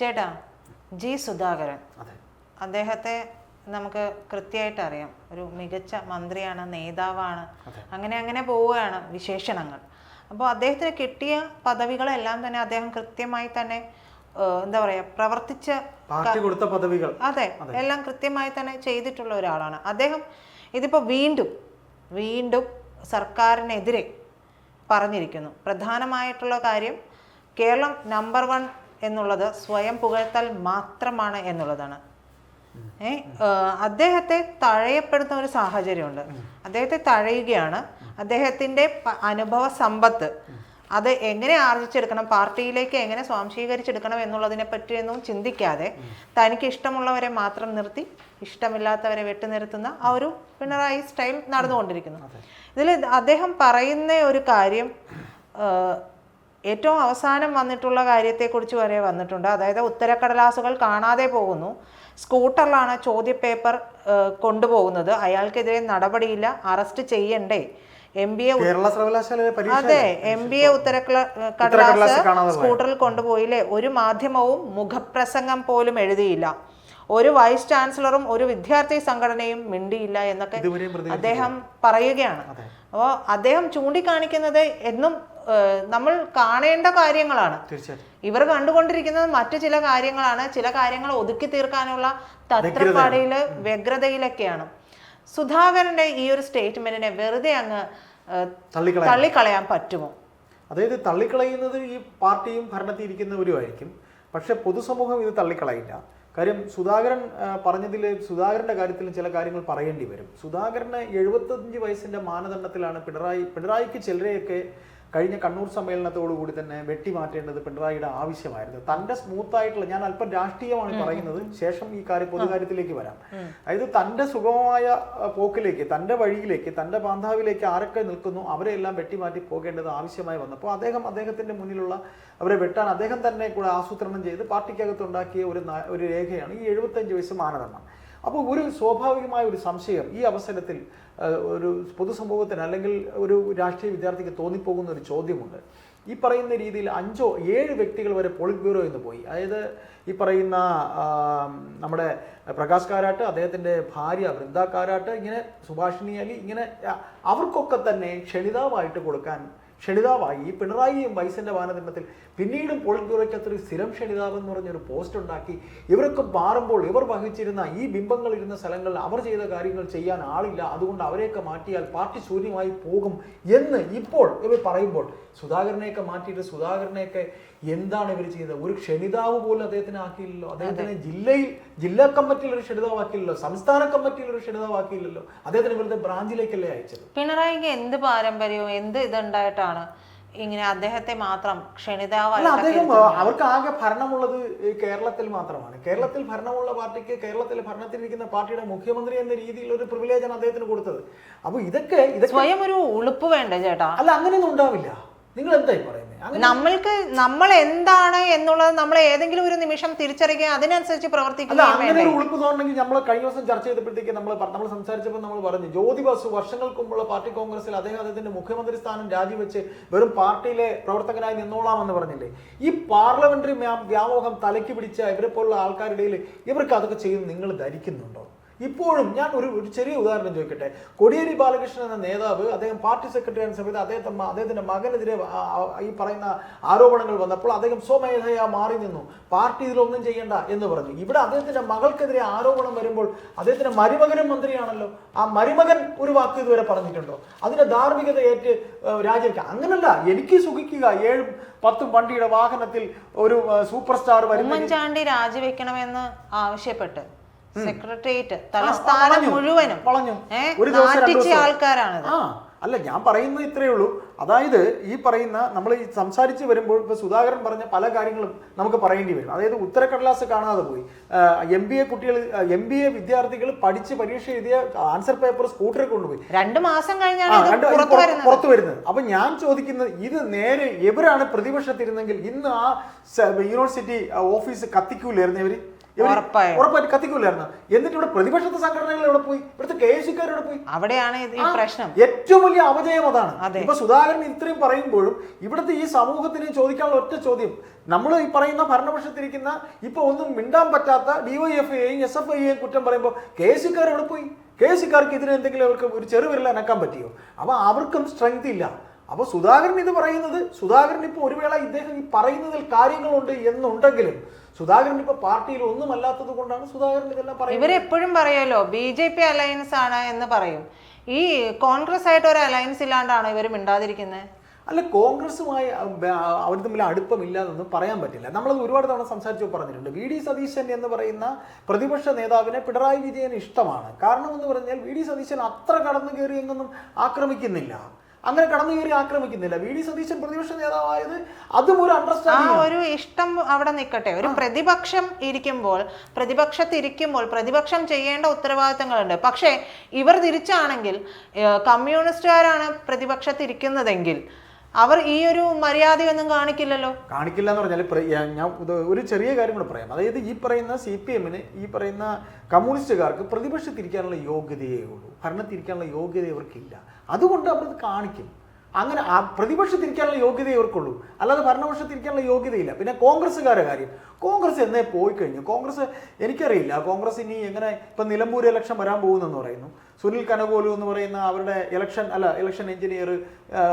ചേട്ടാ ജി സുധാകരൻ. അദ്ദേഹത്തെ നമുക്ക് കൃത്യമായിട്ട് അറിയാം. ഒരു മികച്ച മന്ത്രിയാണ് നേതാവാണ്. അങ്ങനെ അങ്ങനെ പോവുകയാണ് വിശേഷണങ്ങൾ. അപ്പോൾ അദ്ദേഹത്തിന് കിട്ടിയ പദവികളെല്ലാം തന്നെ അദ്ദേഹം കൃത്യമായി തന്നെ എന്താ പറയുക പ്രവർത്തിച്ച കൊടുത്ത പദവികൾ. അതെ എല്ലാം കൃത്യമായി തന്നെ ചെയ്തിട്ടുള്ള ഒരാളാണ്. അദ്ദേഹം ഇതിപ്പോൾ വീണ്ടും വീണ്ടും സർക്കാരിനെതിരെ പറഞ്ഞിരിക്കുന്നു. പ്രധാനമായിട്ടുള്ള കാര്യം കേരളം നമ്പർ വൺ എന്നുള്ളത് സ്വയം പുകഴ്ത്തൽ മാത്രമാണ് എന്നുള്ളതാണ്. ഏ അദ്ദേഹത്തെ തഴയപ്പെടുന്ന ഒരു സാഹചര്യമുണ്ട്. അദ്ദേഹത്തെ തഴയുകയാണ്. അദ്ദേഹത്തിന്റെ അനുഭവ സമ്പത്ത് അത് എങ്ങനെ ആർജിച്ചെടുക്കണം പാർട്ടിയിലേക്ക് എങ്ങനെ സ്വാംശീകരിച്ചെടുക്കണം എന്നുള്ളതിനെ പറ്റിയൊന്നും ചിന്തിക്കാതെ തനിക്ക് ഇഷ്ടമുള്ളവരെ മാത്രം നിർത്തി ഇഷ്ടമില്ലാത്തവരെ വെട്ടിനിർത്തുന്ന ആ ഒരു പിണറായി സ്റ്റൈൽ നടന്നുകൊണ്ടിരിക്കുന്നു. ഇതിൽ അദ്ദേഹം പറയുന്ന ഒരു കാര്യം ഏറ്റവും അവസാനം വന്നിട്ടുള്ള കാര്യത്തെക്കുറിച്ച് വരെ വന്നിട്ടുണ്ട്. അതായത് ഉത്തരക്കടലാസുകൾ കാണാതെ പോകുന്നു. സ്കൂട്ടറിലാണ് ചോദ്യപേപ്പർ കൊണ്ടുപോകുന്നത്. അയാൾക്കെതിരെ നടപടിയില്ല. അറസ്റ്റ് ചെയ്യണ്ടേ. എം ബി എ അതെ എം ബി എ ഉത്തരക്കടലാസ് ഉത്തരക്കടലാസ് സ്കൂട്ടറിൽ കൊണ്ടുപോയില്ലേ? ഒരു മാധ്യമവും മുഖപ്രസംഗം പോലും എഴുതിയില്ല. ഒരു വൈസ് ചാൻസലറും ഒരു വിദ്യാർത്ഥി സംഘടനയും മിണ്ടിയില്ല എന്നൊക്കെ അദ്ദേഹം പറയുകയാണ്. അപ്പോൾ അദ്ദേഹം ചൂണ്ടിക്കാണിക്കുന്നത് എന്നും നമ്മൾ കാണേണ്ട കാര്യങ്ങളാണ്. ഇവർ കണ്ടുകൊണ്ടിരിക്കുന്നത് മറ്റു ചില കാര്യങ്ങളാണ്. ചില കാര്യങ്ങൾ ഒതുക്കി തീർക്കാനുള്ള തത്രപ്പാടിയിൽ വ്യഗ്രതയിലൊക്കെയാണ്. സുധാകരന്റെ ഈ ഒരു സ്റ്റേറ്റ്മെന്റിനെ വെറുതെ അങ്ങ് തള്ളിക്കളയാൻ പറ്റുമോ? അതായത് തള്ളിക്കളയുന്നത് ഈ പാർട്ടിയും ഭരണത്തിൽ ഇരിക്കുന്നവരുമായിരിക്കും പക്ഷെ പൊതുസമൂഹം ഇത് തള്ളിക്കളയില്ല. കാര്യം സുധാകരൻ പറഞ്ഞതിൽ സുധാകരന്റെ കാര്യത്തിലും ചില കാര്യങ്ങൾ പറയേണ്ടി വരും. സുധാകരന് എഴുപത്തഞ്ച് വയസ്സിന്റെ മാനദണ്ഡത്തിലാണ് പിണറായി പിണറായിക്ക് ചിലരെയൊക്കെ കഴിഞ്ഞ കണ്ണൂർ സമ്മേളനത്തോടുകൂടി തന്നെ വെട്ടിമാറ്റേണ്ടത് പിണറായിയുടെ ആവശ്യമായിരുന്നു. തന്റെ സ്മൂത്ത് ആയിട്ടുള്ള ഞാൻ അല്പം രാഷ്ട്രീയമാണ് പറയുന്നത് ശേഷം ഈ കാര്യം പൊതുകാര്യത്തിലേക്ക് വരാം. അതായത് തന്റെ സുഗമമായ പോക്കിലേക്ക് തന്റെ വഴിയിലേക്ക് തന്റെ ബാന്ധാവിലേക്ക് ആരൊക്കെ നിൽക്കുന്നു അവരെ എല്ലാം വെട്ടിമാറ്റി പോകേണ്ടത് ആവശ്യമായി വന്നപ്പോൾ അദ്ദേഹം അദ്ദേഹത്തിന്റെ മുന്നിലുള്ള അവരെ വെട്ടാൻ അദ്ദേഹം തന്നെ കൂടെ ആസൂത്രണം ചെയ്ത് പാർട്ടിക്കകത്തുണ്ടാക്കിയ ഒരു ഒരു രേഖയാണ് ഈ എഴുപത്തഞ്ച് വയസ്സ് മാനദണ്ഡം. അപ്പോൾ ഒരു സ്വാഭാവികമായ ഒരു സംശയം ഈ അവസരത്തിൽ ഒരു പൊതുസമൂഹത്തിന് അല്ലെങ്കിൽ ഒരു രാഷ്ട്രീയ വിദ്യാർത്ഥിക്ക് തോന്നിപ്പോകുന്ന ഒരു ചോദ്യമുണ്ട്. ഈ പറയുന്ന രീതിയിൽ അഞ്ചോ ഏഴ് വ്യക്തികൾ വരെ പോളിറ്റ് ബ്യൂറോ എന്ന് പോയി. അതായത് ഈ പറയുന്ന നമ്മുടെ പ്രകാശ് കാരാട്ട് അദ്ദേഹത്തിന്റെ ഭാര്യ വൃന്ദ കാരാട്ട് ഇങ്ങനെ സുഭാഷിണി അലി ഇങ്ങനെ അവർക്കൊക്കെ തന്നെ ക്ഷണിതാവായിട്ട് കൊടുക്കാൻ ക്ഷണിതാവായി ഈ പിണറായിയും വൈസന്റെ മാനദണ്ഡത്തിൽ പിന്നീടും പോളിറ്റ് ബ്യൂറോയ്ക്ക് അത്ര സ്ഥിരം ക്ഷണിതാവ് എന്ന് പറഞ്ഞൊരു പോസ്റ്റ് ഉണ്ടാക്കി. ഇവരൊക്കെ മാറുമ്പോൾ ഇവർ വഹിച്ചിരുന്ന ഈ ബിംബങ്ങൾ ഇരുന്ന സ്ഥലങ്ങളിൽ അവർ ചെയ്ത കാര്യങ്ങൾ ചെയ്യാൻ ആളില്ല. അതുകൊണ്ട് അവരെയൊക്കെ മാറ്റിയാൽ പാർട്ടി ശൂന്യമായി പോകും എന്ന് ഇപ്പോൾ ഇവർ പറയുമ്പോൾ സുധാകരനെയൊക്കെ മാറ്റിയിട്ട് സുധാകരനെയൊക്കെ എന്താണ് ഇവർ ചെയ്തത്? ഒരു ക്ഷണിതാവ് പോലും അദ്ദേഹത്തിന് ആക്കിയില്ലല്ലോ. അദ്ദേഹത്തിന് ജില്ലയിൽ ജില്ലാ കമ്മിറ്റിയിൽ ഒരു ക്ഷണിതാവാക്കിയില്ലല്ലോ. സംസ്ഥാന കമ്മിറ്റിയിൽ ഒരു ക്ഷണിതാവാക്കിയില്ലല്ലോ. അദ്ദേഹത്തിന് ഇവിടുത്തെ ബ്രാഞ്ചിലേക്കല്ലേ അയച്ചത്? പിണറായിക്ക് എന്ത് പാരമ്പര്യവും എന്ത് ഇതുണ്ടായിട്ടാണ് ഇങ്ങനെ അദ്ദേഹത്തെ മാത്രം ക്ഷണിതാവായിട്ട് അദ്ദേഹം അവർക്ക് ആകെ ഭരണമുള്ളത് കേരളത്തിൽ മാത്രമാണ്. കേരളത്തിൽ ഭരണമുള്ള പാർട്ടിക്ക് കേരളത്തിൽ ഭരണത്തിലിരിക്കുന്ന പാർട്ടിയുടെ മുഖ്യമന്ത്രി എന്ന രീതിയിൽ ഒരു പ്രിവിലേജാണ് അദ്ദേഹത്തിന് കൊടുത്തത്. അപ്പൊ ഇതൊക്കെ സ്വയം ഒരു ഉളുപ്പ് വേണ്ട ചേട്ടാ. അല്ല അങ്ങനെയൊന്നും ഉണ്ടാവില്ല. നിങ്ങൾ എന്തായി പറയുന്നത്? അങ്ങനെ നമ്മൾക്ക് നമ്മൾ എന്താണ് എന്നുള്ളത് നമ്മൾ ഏതെങ്കിലും ഒരു നിമിഷം തിരിച്ചറിയുകയും അതിനനുസരിച്ച് പ്രവർത്തിക്കുക പ്രവർത്തിക്കുകയും ഉളുപ്പ് തോന്നണമെങ്കിൽ നമ്മൾ കഴിഞ്ഞ ദിവസം ചർച്ച ചെയ്തപ്പോഴത്തേക്ക് നമ്മൾ നമ്മൾ സംസാരിച്ചപ്പോൾ നമ്മൾ പറഞ്ഞു ജ്യോതി ബസു വർഷങ്ങൾക്ക് മുമ്പുള്ള പാർട്ടി കോൺഗ്രസിൽ അദ്ദേഹം അദ്ദേഹത്തിന്റെ മുഖ്യമന്ത്രി സ്ഥാനം രാജിവെച്ച് വെറും പാർട്ടിയിലെ പ്രവർത്തകനായി നിന്നോളാമെന്ന് പറഞ്ഞില്ലേ? ഈ പാർലമെന്ററി വ്യാ- വ്യാമോഹം തലയ്ക്ക് പിടിച്ച ഇവരെ പോലുള്ള ആൾക്കാരുടെ ഇവർക്ക് അതൊക്കെ ചെയ്യുന്ന നിങ്ങൾ ധരിക്കുന്നുണ്ടോ? ഇപ്പോഴും ഞാൻ ഒരു ഒരു ചെറിയ ഉദാഹരണം ചോദിക്കട്ടെ. കോടിയേരി ബാലകൃഷ്ണൻ എന്ന നേതാവ് അദ്ദേഹം പാർട്ടി സെക്രട്ടറി ആയിരുന്ന സമയത്ത് അദ്ദേഹത്തെ അദ്ദേഹത്തിന്റെ മകനെതിരെ ഈ പറയുന്ന ആരോപണങ്ങൾ വന്നപ്പോൾ അദ്ദേഹം സ്വമേധയാ മാറി നിന്നു. പാർട്ടി ഇതിലൊന്നും ചെയ്യണ്ട എന്ന് പറഞ്ഞു. ഇവിടെ അദ്ദേഹത്തിന്റെ മകൾക്കെതിരെ ആരോപണം വരുമ്പോൾ അദ്ദേഹത്തിന്റെ മരുമകനും മന്ത്രിയാണല്ലോ. ആ മരുമകൻ ഒരു വാക്ക് ഇതുവരെ പറഞ്ഞിട്ടുണ്ടോ? അതിന്റെ ധാർമ്മികത ഏറ്റ് രാജിവെക്കുക അങ്ങനല്ല. എനിക്ക് സുഖിക്കുക. ഏഴും പത്തും വണ്ടിയുടെ വാഹനത്തിൽ ഒരു സൂപ്പർ സ്റ്റാർ ഉമ്മൻചാണ്ടി രാജിവെക്കണമെന്ന് ആവശ്യപ്പെട്ട്. സെക്രട്ടേറിയറ്റ് തലസ്ഥാനം മുഴുവനും. വളഞ്ഞു. ഏ, ഒരു ദിവസം, രണ്ട് നാറ്റിച്ച ദിവസം. ആൾക്കാരാണിത്. ആ അല്ല ഞാൻ പറയുന്നത് ഇത്രയേ ഉള്ളൂ. അതായത് ഈ പറയുന്ന നമ്മൾ ഈ സംസാരിച്ച് വരുമ്പോൾ ഇപ്പൊ സുധാകരൻ പറഞ്ഞ പല കാര്യങ്ങളും നമുക്ക് പറയേണ്ടി വരും. അതായത് ഉത്തരക്കടലാസ് കാണാതെ പോയി. എം ബി എ കുട്ടികൾ എം ബി എ വിദ്യാർത്ഥികൾ പഠിച്ച് പരീക്ഷ എഴുതിയ ആൻസർ പേപ്പർ സ്കൂട്ടറിൽ കൊണ്ടുപോയി. രണ്ട് മാസം കഴിഞ്ഞാണ് പുറത്തു വരുന്നത്. അപ്പൊ ഞാൻ ചോദിക്കുന്നത് ഇത് നേരെ എവരാണ് പ്രതിപക്ഷത്തിരുന്നെങ്കിൽ ഇന്ന് ആ യൂണിവേഴ്സിറ്റി ഓഫീസ് കത്തിക്കൂലായിരുന്നു ഇവർ. ഉറപ്പായിട്ട് കത്തിക്കൂലായിരുന്നു? എന്നിട്ട് ഇവിടെ പ്രതിപക്ഷത്തെ സംഘടനകൾ എവിടെ പോയി? ഇവിടുത്തെ കെ എസ് സിക്കാരോട് പോയി? അവിടെയാണ് ഈ പ്രശ്നം. ഏറ്റവും വലിയ അപജയം അതാണ്. ഇപ്പൊ സുധാകരൻ ഇത്രയും പറയുമ്പോഴും ഇവിടുത്തെ ഈ സമൂഹത്തിന് ചോദിക്കാനുള്ള ഒറ്റ ചോദ്യം നമ്മൾ ഈ പറയുന്ന ഭരണപക്ഷത്തിരിക്കുന്ന ഇപ്പൊ ഒന്നും മിണ്ടാൻ പറ്റാത്ത ഡിവൈഎഫ്ഐയും എസ് എഫ് ഐയെയും കുറ്റം പറയുമ്പോൾ കെ എസ് എവിടെ പോയി? കെ എസ് ഇതിന് എന്തെങ്കിലും അവർക്ക് ഒരു ചെറുവിരൽ അനക്കാൻ പറ്റിയോ? അപ്പൊ അവർക്കും സ്ട്രെങ്ത് ഇല്ല. അപ്പൊ സുധാകരൻ ഇത് പറയുന്നത് സുധാകരൻ ഇപ്പൊ ഒരു വേള ഇദ്ദേഹം ഈ പറയുന്നതിൽ കാര്യങ്ങളുണ്ട് എന്നുണ്ടെങ്കിലും സുധാകരൻ ഇപ്പൊ പാർട്ടിയിൽ ഒന്നുമല്ലാത്തത് കൊണ്ടാണ് സുധാകരൻ ഇതെല്ലാം പറയുന്നത്. ഇവരെപ്പോഴും പറയുമല്ലോ ബി ജെ പി അലയൻസ് ആണ് എന്ന് പറയും. ഈ കോൺഗ്രസ് ആയിട്ട് ഒരു അലയൻസ് ഇല്ലാണ്ടാണോ ഇവർ മിണ്ടാതിരിക്കുന്നത് അല്ല കോൺഗ്രസുമായി അവർ തമ്മിൽ അടുപ്പമില്ലാതൊന്നും പറയാൻ പറ്റില്ല. നമ്മളത് ഒരുപാട് തവണ സംസാരിച്ചു പറഞ്ഞിട്ടുണ്ട്. വി ഡി സതീശൻ എന്ന് പറയുന്ന പ്രതിപക്ഷ നേതാവിനെ പിണറായി വിജയൻ ഇഷ്ടമാണ്. കാരണം എന്ന് പറഞ്ഞാൽ വി ഡി സതീശൻ അത്ര കടന്നു കയറി എങ്ങൊന്നും ആക്രമിക്കുന്നില്ല. അങ്ങനെ കടന്നു കയറി ആക്രമിക്കുന്നില്ല. വി. ഡി. സതീശൻ പ്രതിപക്ഷ നേതാവായത് അതും ഒരു ആ അണ്ടർസ്റ്റാൻഡിംഗ് ഒരു ഇഷ്ടം അവിടെ നിൽക്കട്ടെ ഒരു പ്രതിപക്ഷം ഇരിക്കുമ്പോൾ പ്രതിപക്ഷത്തിരിക്കുമ്പോൾ പ്രതിപക്ഷം ചെയ്യേണ്ട ഉത്തരവാദിത്തങ്ങളുണ്ട്. പക്ഷേ ഇവർ തിരിച്ചാണെങ്കിൽ കമ്മ്യൂണിസ്റ്റുകാരാണ് പ്രതിപക്ഷത്തിരിക്കുന്നതെങ്കിൽ അവർ ഈ ഒരു മര്യാദയൊന്നും കാണിക്കില്ലല്ലോ. കാണിക്കില്ല എന്ന് പറഞ്ഞാൽ ഞാൻ ഒരു ചെറിയ കാര്യം കൂടെ പറയാം. അതായത് ഈ പറയുന്ന സി പി എമ്മിന് ഈ പറയുന്ന കമ്മ്യൂണിസ്റ്റുകാർക്ക് പ്രതിപക്ഷത്തിരിക്കാനുള്ള യോഗ്യതയേ ഉള്ളൂ. ഭരണത്തിരിക്കാനുള്ള യോഗ്യത ഇവർക്കില്ല അതുകൊണ്ട് അവർ കാണിക്കും. അങ്ങനെ പ്രതിപക്ഷത്തിരിക്കാനുള്ള യോഗ്യതയെ ഇവർക്കുള്ളൂ അല്ലാതെ ഭരണപക്ഷത്തിരിക്കാനുള്ള യോഗ്യതയില്ല. പിന്നെ കോൺഗ്രസ്സുകാരുടെ കാര്യം. കോൺഗ്രസ് എന്നേ പോയി കഴിഞ്ഞു. കോൺഗ്രസ് എനിക്കറിയില്ല. കോൺഗ്രസ് ഇനി എങ്ങനെ ഇപ്പം നിലമ്പൂർ ഇലക്ഷൻ വരാൻ പോകുന്നെന്ന് പറയുന്നു. സുനിൽ കനകോലു എന്ന് പറയുന്ന അവരുടെ ഇലക്ഷൻ അല്ല ഇലക്ഷൻ എഞ്ചിനീയർ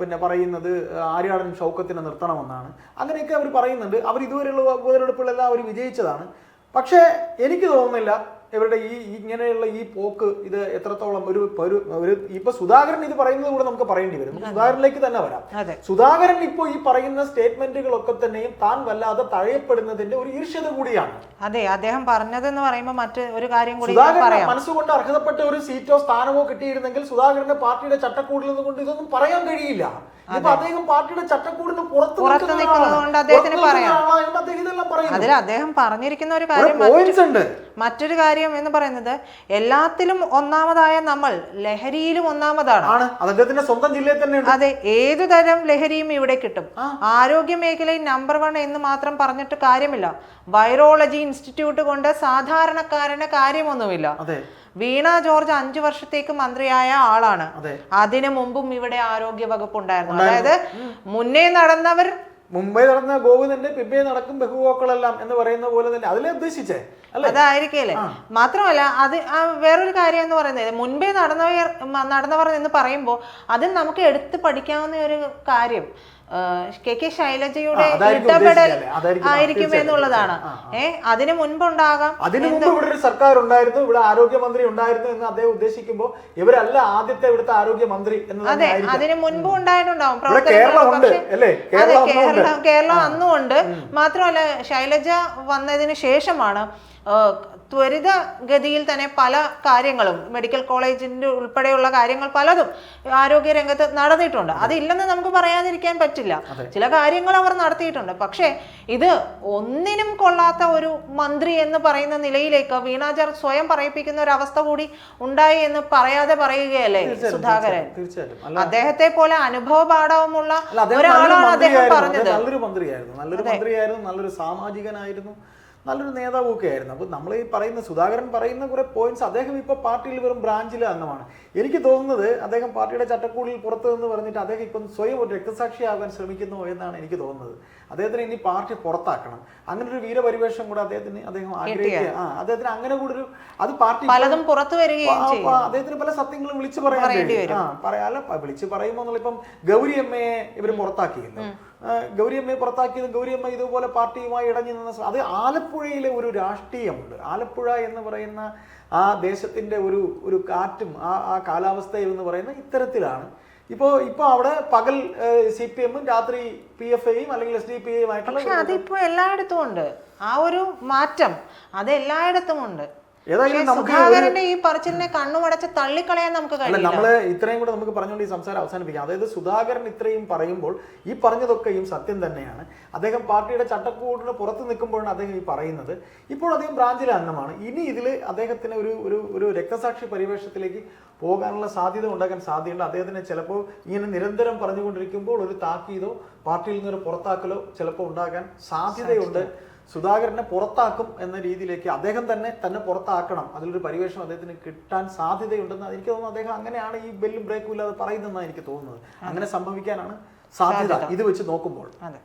പിന്നെ പറയുന്നത് ആര്യാടൻ ഷൗക്കത്തിനെ നിർത്തണമെന്നാണ്. അങ്ങനെയൊക്കെ അവർ പറയുന്നുണ്ട്. അവർ ഇതുവരെയുള്ള ഉപതെരഞ്ഞെടുപ്പുകളെല്ലാം അവർ വിജയിച്ചതാണ്. പക്ഷേ എനിക്ക് തോന്നുന്നില്ല ഇവരുടെ ഈ ഇങ്ങനെയുള്ള ഈ പോക്ക് ഇത് എത്രത്തോളം ഒരു ഒരു ഇപ്പൊ സുധാകരൻ ഇത് പറയുന്നത് കൂടെ നമുക്ക് പറയേണ്ടി വരും. സുധാകരനിലേക്ക് തന്നെ വരാം. സുധാകരൻ ഇപ്പോൾ ഈ പറയുന്ന സ്റ്റേറ്റ്മെന്റുകളൊക്കെ തന്നെയും താൻ വല്ലാതെ തഴയപ്പെടുന്നതിന്റെ ഒരു ഈർഷ്യത കൂടിയാണ്. അതെ അദ്ദേഹം പറഞ്ഞതെന്ന് പറയുമ്പോൾ മറ്റ് ഒരു കാര്യം കൂടി മനസ്സുകൊണ്ട് അർഹതപ്പെട്ട ഒരു സീറ്റോ സ്ഥാനമോ കിട്ടിയിരുന്നെങ്കിൽ സുധാകരന്റെ പാർട്ടിയുടെ ചട്ടക്കൂടിൽ നിന്നുകൊണ്ട് ഇതൊന്നും പറയാൻ കഴിയില്ല. ഇപ്പൊ അദ്ദേഹം പാർട്ടിയുടെ ചട്ടക്കൂടിന് പുറത്ത് പുറത്ത് നിൽക്കുന്നതുകൊണ്ട് നിൽക്കുന്നത് അദ്ദേഹത്തിന് പറയാം. അതിൽ അദ്ദേഹം പറഞ്ഞിരിക്കുന്ന ഒരു കാര്യം പോയിന്റ്സ് ഉണ്ട്. മറ്റൊരു കാര്യം എന്ന് പറയുന്നത് എല്ലാത്തിലും ഒന്നാമതായ നമ്മൾ ലഹരിയിലും ഒന്നാമതാണ്. സ്വന്തം ജില്ലയിൽ തന്നെ അതെ ഏതു തരം ലഹരിയും ഇവിടെ കിട്ടും. ആരോഗ്യ മേഖലയിൽ നമ്പർ വൺ എന്ന് മാത്രം പറഞ്ഞിട്ട് കാര്യമില്ല. വൈറോളജി ഇൻസ്റ്റിറ്റ്യൂട്ട് കൊണ്ട് സാധാരണക്കാരന് കാര്യമൊന്നുമില്ല. വീണ ജോർജ് അഞ്ചു വർഷത്തേക്ക് മന്ത്രിയായ ആളാണ്. അതെ. അതിനു മുമ്പും ഇവിടെ ആരോഗ്യ വകുപ്പ് ഉണ്ടായിരുന്നു. അതായത് മുന്നേ നടന്നവർ മുംബൈ നടന്ന ഗോവിന്ദന്റെ പിബെ നടക്കും ബഹുവോക്കളെല്ലാം എന്ന് പറയുന്ന പോലെ തന്നെ അതിലെ ഉദ്ദേശിച്ചേ അല്ലെ? അതായിരിക്കല്ലേ മാത്രമല്ല അത് ആ വേറൊരു കാര്യം എന്ന് പറയുന്നത് മുൻപേ നടന്നവർ നടന്നവർ എന്ന് പറയുമ്പോൾ അത് നമുക്ക് എടുത്ത് പഠിക്കാവുന്ന ഒരു കാര്യം കെ കെ ശൈലജയുടെ ഇടപെടൽ ആയിരിക്കും എന്നുള്ളതാണ്. ഏഹ് അതിനു മുൻപുണ്ടാകാം അതിനു മുമ്പ് ഇവിടെ ഒരു സർക്കാർ ഉണ്ടായിരുന്നു ഇവിടെ ആരോഗ്യമന്ത്രി ഉണ്ടായിരുന്നു എന്ന് അദ്ദേഹം ഉദ്ദേശിക്കുമ്പോൾ ഇവരല്ല ആദ്യത്തെ ഇവിടുത്തെ ആരോഗ്യമന്ത്രി അതെ അതിനു മുൻപും ഉണ്ടായിട്ടുണ്ടാവും കേരളം കേരളം ഒന്നും കേരളം കേരളം അന്നും ഉണ്ട്. മാത്രമല്ല ശൈലജ വന്നതിന് ശേഷമാണ് ആ, ത്വരിത ഗതിയിൽ തന്നെ പല കാര്യങ്ങളും മെഡിക്കൽ കോളേജിന്റെ ഉൾപ്പെടെയുള്ള കാര്യങ്ങൾ പലതും ആരോഗ്യ രംഗത്ത് നടന്നിട്ടുണ്ട് അതില്ലെന്ന് നമുക്ക് പറയാതിരിക്കാൻ പറ്റില്ല. ചില കാര്യങ്ങൾ അവർ നടത്തിയിട്ടുണ്ട്. പക്ഷേ ഇത് ഒന്നിനും കൊള്ളാത്ത ഒരു മന്ത്രി എന്ന് പറയുന്ന നിലയിലേക്ക് വീണാചാർ സ്വയം പറയിപ്പിക്കുന്ന ഒരു അവസ്ഥ കൂടി ഉണ്ടായി എന്ന് പറയാതെ പറയുകയല്ലേ സുധാകരൻ? അദ്ദേഹത്തെ പോലെ അനുഭവ പാഠവുമുള്ള ഒരാളാണ് അദ്ദേഹം പറഞ്ഞത്. നല്ലൊരു മന്ത്രിയായിരുന്നു. നല്ലൊരു മന്ത്രിയായിരുന്നു നല്ലൊരു സാമാജികനായിരുന്നു. നല്ലൊരു നേതാവും ഒക്കെ ആയിരുന്നു. അപ്പോൾ നമ്മൾ ഈ പറയുന്ന സുധാകരൻ പറയുന്ന കുറെ പോയിന്റ്സ് അദ്ദേഹം ഇപ്പോൾ പാർട്ടിയിൽ വെറും ബ്രാഞ്ചിലെ അംഗമാണ്. എനിക്ക് തോന്നുന്നത് അദ്ദേഹം പാർട്ടിയുടെ ചട്ടക്കൂടിൽ പുറത്തു നിന്ന് പറഞ്ഞിട്ട് അദ്ദേഹം ഇപ്പം സ്വയം ഒരു രക്തസാക്ഷിയാകാൻ ശ്രമിക്കുന്നു എന്നാണ് എനിക്ക് തോന്നുന്നത്. അദ്ദേഹത്തിന് ഇനി പാർട്ടി പുറത്താക്കണം. അങ്ങനെ ഒരു വീരപരിവേഷം കൂടെ അദ്ദേഹത്തിന് അദ്ദേഹം ആഗ്രഹിക്കുക. ആ അദ്ദേഹത്തിന് അങ്ങനെ കൂടെ ഒരു അത് പാർട്ടി പലതും പുറത്തു വരികയും അദ്ദേഹത്തിന് പല സത്യങ്ങളും വിളിച്ചു പറയാൻ. ആ പറയാല വിളിച്ചു പറയുമ്പോൾ ഇപ്പം ഗൗരി അമ്മയെ ഇവർ പുറത്താക്കിയല്ലോ. ആ, പുറത്താക്കിയതും ഗൗരിയമ്മ ഇതുപോലെ പാർട്ടിയുമായി ഇടഞ്ഞു നിന്ന അത് ആലപ്പുഴയിലെ ഒരു രാഷ്ട്രീയമുണ്ട്. ആലപ്പുഴ എന്ന് പറയുന്ന ആ ദേശത്തിന്റെ ഒരു ഒരു കാറ്റും ആ ആ കാലാവസ്ഥയും എന്ന് പറയുന്ന ഇത്തരത്തിലാണ്. ഇപ്പോ ഇപ്പൊ അവിടെ പകൽ സി പി എമ്മും രാത്രി പി എഫ് ഐയും അല്ലെങ്കിൽ എസ് ഡി പി ഐയും ആയിട്ടുള്ള അതിപ്പോ എല്ലായിടത്തും ഉണ്ട്. ആ ഒരു മാറ്റം അത് എല്ലായിടത്തും ഉണ്ട്. ഏതായാലും നമുക്ക് ഈ പറച്ചിലിനെ കണ്ണുമടച്ച് തള്ളിക്കളയാൻ നമുക്ക് അല്ല നമ്മൾ ഇത്രയും കൂടെ നമുക്ക് പറഞ്ഞുകൊണ്ട് ഈ സംസാരം അവസാനിപ്പിക്കാം. അതായത് സുധാകരൻ ഇത്രയും പറയുമ്പോൾ ഈ പറഞ്ഞതൊക്കെയും സത്യം തന്നെയാണ്. അദ്ദേഹം പാർട്ടിയുടെ ചട്ടക്കൂടിന് പുറത്ത് നിൽക്കുമ്പോഴാണ് അദ്ദേഹം ഈ പറയുന്നത്. ഇപ്പോൾ അദ്ദേഹം ബ്രാഞ്ചിലെ അംഗമാണ്. ഇനി ഇതിൽ അദ്ദേഹത്തിന് ഒരു ഒരു ഒരു രക്തസാക്ഷി പരിവേഷത്തിലേക്ക് പോകാനുള്ള സാധ്യത ഉണ്ടാക്കാൻ സാധ്യതയുണ്ട്. അദ്ദേഹത്തിന് ചിലപ്പോൾ ഇങ്ങനെ നിരന്തരം പറഞ്ഞുകൊണ്ടിരിക്കുമ്പോൾ ഒരു താക്കീതോ പാർട്ടിയിൽ നിന്നൊരു പുറത്താക്കലോ ചിലപ്പോൾ ഉണ്ടാകാൻ സാധ്യതയുണ്ട്. സുധാകരനെ പുറത്താക്കും എന്ന രീതിയിലേക്ക് അദ്ദേഹം തന്നെ തന്നെ പുറത്താക്കണം. അതിലൊരു പരിവേഷം അദ്ദേഹത്തിന് കിട്ടാൻ സാധ്യതയുണ്ടെന്ന് എനിക്ക് തോന്നുന്നു അദ്ദേഹം അങ്ങനെയാണ് ഈ ബെല്ലും ബ്രേക്കും ഇല്ലാതെ പറയുന്നതെന്നാണ് എനിക്ക് തോന്നുന്നത്. അങ്ങനെ സംഭവിക്കാനാണ് സാധ്യത. ഇത് വെച്ച് നോക്കുമ്പോൾ. അതെ.